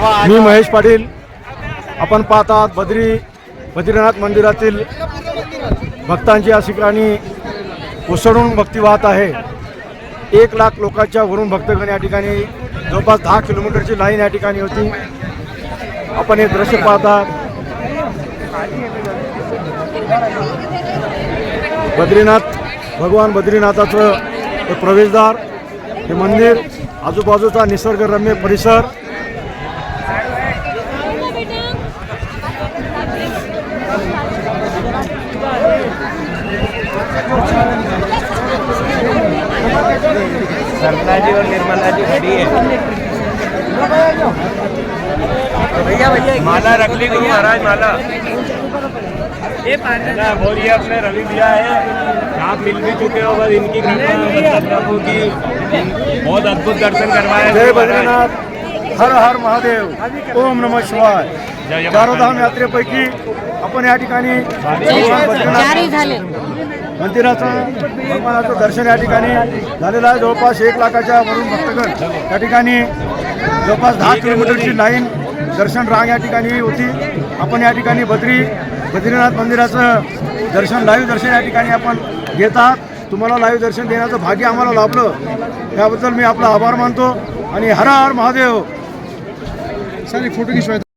मी महेश पाटील. आपण पाहतात बद्री बद्रीनाथ मंदिरातील भक्तांची या ठिकाणी उसळून भक्ती वाहत आहे. एक लाख लोकांच्या वरून भक्तगण या ठिकाणी जवळपास दहा किलोमीटरची लाईन या ठिकाणी होती. आपण हे दृश्य पाहतात. बद्रीनाथ भगवान बद्रीनाथाचं हे प्रवेशद्वार हे मंदिर आजूबाजूचा निसर्गरम्य परिसर सरला जी और निर्मला जी खड़ी है। भैया भैया माला रख ली गुरु महाराज माला। ना, बोलिए अपने रवि दिया है। आप मिल भी चुके हो बस इनकी कृपा मतलब प्रभु की बहुत अद्भुत दर्शन करवाए जय बद्रीनाथ हर हर महादेव ओम नमः शिवाय। चारोधाम यात्रेपैकी आपण या ठिकाणी बद्रीनाथ। मंदिराचं भगवानाचं दर्शन या ठिकाणी झालेलं आहे. जवळपास एक लाखाच्या वरून भक्तगण या ठिकाणी जवळपास दहा किलोमीटरची लाईन दर्शन रांग या ठिकाणी होती. आपण या ठिकाणी बद्री बद्रीनाथ मंदिराचं दर्शन लाईव्ह दर्शन या ठिकाणी आपण घेत आहात. तुम्हाला लाईव्ह दर्शन देण्याचं भाग्य आम्हाला लाभलं. त्याबद्दल मी आपला आभार मानतो आणि हर हर महादेव. Sir photo खिंचवाए